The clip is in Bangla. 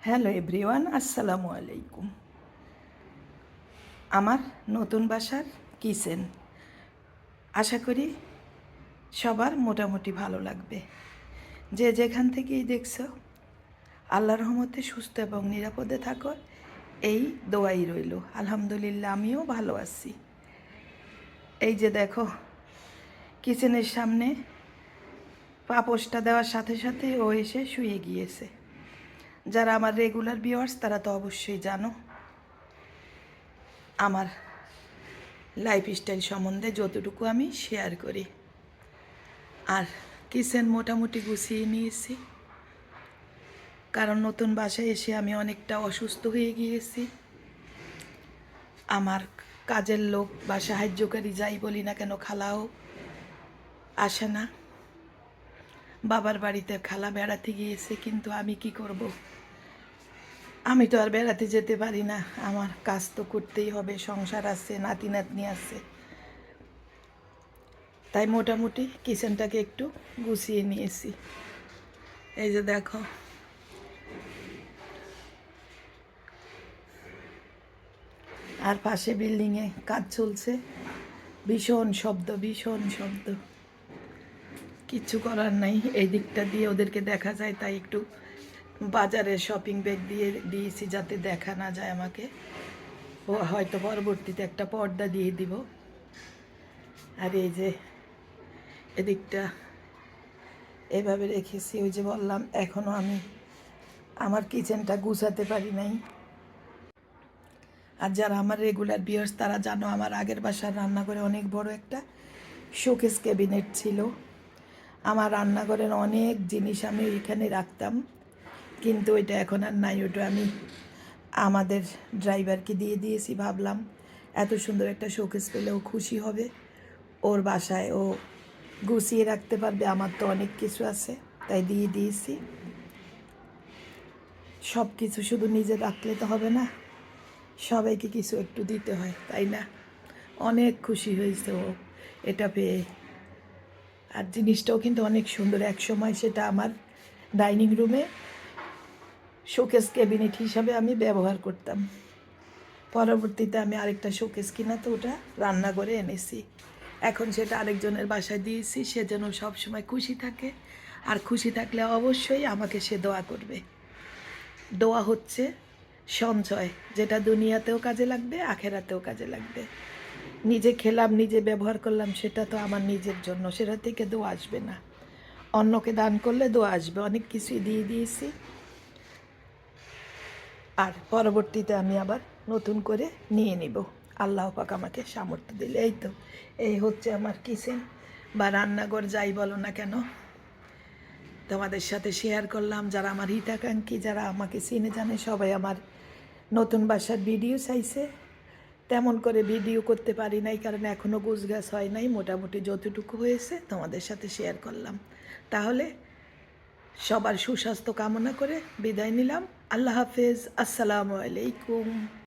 হ্যালো এভরিওয়ান, আসসালামু আলাইকুম। আমার নতুন বাসার কিচেন। আশা করি সবার মোটামুটি ভালো লাগবে। যে যেখান থেকেই দেখছ, আল্লাহর রহমতে সুস্থ এবং নিরাপদে থাকো, এই দোয়াই রইল। আলহামদুলিল্লাহ, আমিও ভালো আছি। এই যে দেখো, কিচেনের সামনে পাপোশটা দেওয়ার সাথে সাথে ও এসে শুয়ে গিয়েছে। যারা আমার রেগুলার ভিউয়ার্স তারা তো অবশ্যই জানো আমার লাইফস্টাইল সম্বন্ধে যতটুকু আমি শেয়ার করি। আর কিচেন মোটামুটি গুছিয়ে নিয়েছি। কারণ নতুন বাসায় এসে আমি অনেকটা অসুস্থ হয়ে গিয়েছি। আমার কাজের লোক বা সাহায্যকারী যাই বলি না কেন, খালাও আসে না। বাবার বাড়িতে খালা বেড়াতে গিয়েছে, কিন্তু আমি কি করব? আমি তো আর বেড়াতে যেতে পারি না। আমার কাজ তো করতেই হবে, সংসার আছে নাতি নাতনি আছে। তাই মোটামুটি কিচেনটাকে একটু গুছিয়ে নিয়েছি। এই যে দেখো। আর পাশে বিল্ডিংয়ে কাজ চলছে। ভীষণ শব্দ ভীষণ শব্দ। কিচ্ছু করার নাই। এই দিকটা দিয়ে ওদেরকে দেখা যায়, তাই একটু বাজারে শপিং ব্যাগ দিয়ে দিয়েছি যাতে দেখা না যায় আমাকে। ও হয়তো পরবর্তীতে একটা পর্দা দিয়ে দিব। আর এই যে এদিকটা এভাবে রেখেছি, ওই যে বললাম এখনও আমি আমার কিচেনটা গুছাতে পারি নাই। আর যারা আমার রেগুলার বিয়ার্স তারা জানো আমার আগের বাসার রান্নাঘরে অনেক বড় একটা শোকেস ক্যাবিনেট ছিল। আমার রান্নাঘরের অনেক জিনিস আমি ওইখানে রাখতাম। কিন্তু ওইটা এখন আর নাই, ওটা আমি আমাদের ড্রাইভারকে দিয়ে দিয়েছি ভাবলাম, এত সুন্দর একটা শোকেস পেলে ও খুশি হবে। ওর বাসায় ও গুছিয়ে রাখতে পারবে, আমার তো অনেক কিছু আছে, তাই দিয়ে দিয়েছি। সব কিছু শুধু নিজে রাখলে তো হবে না, সবাইকে কিছু একটু দিতে হয়, তাই না? অনেক খুশি হয়েছে ও, এটা পেয়ে। আর জিনিসটাও কিন্তু অনেক সুন্দর। এক সময় সেটা আমার ডাইনিং রুমে শোকেস ক্যাবিনেট হিসাবে আমি ব্যবহার করতাম। পরবর্তীতে আমি আরেকটা শোকেস কিনা তো ওটা রান্না করে এনেছি। এখন সেটা আরেকজনের বাসায় দিয়েছি, সে যেন সবসময় খুশি থাকে। আর খুশি থাকলে অবশ্যই আমাকে সে দোয়া করবে। দোয়া হচ্ছে সঞ্চয়, যেটা দুনিয়াতেও কাজে লাগবে, আখেরাতেও কাজে লাগবে। নিজে খেলাম, নিজে ব্যবহার করলাম, সেটা তো আমার নিজের জন্য। সেটা থেকে দোয়া আসবে না। অন্যকে দান করলে দোয়া আসবে। অনেক কিছুই দিয়ে দিয়েছি। আর পরবর্তীতে আমি আবার নতুন করে নিয়ে নিব। আল্লাহ পাক আমাকে সামর্থ্য দিলে। এই তো, এই হচ্ছে আমার কিচেন বা রান্নাঘর, যাই বলো না কেন। তোমাদের সাথে শেয়ার করলাম। যারা আমার হিতাকাঙ্ক্ষী, যারা আমাকে চিনে জানে, সবাই আমার নতুন বাসার ভিডিও চাইছে। তেমন করে ভিডিও করতে পারি নাই, কারণ এখনও গুছগাছ হয় নাই। মোটামুটি যতটুকু হয়েছে তোমাদের সাথে শেয়ার করলাম। তাহলে সবার সুস্বাস্থ্য কামনা করে বিদায় নিলাম। আল্লাহ হাফেজ। আসসালামু আলাইকুম।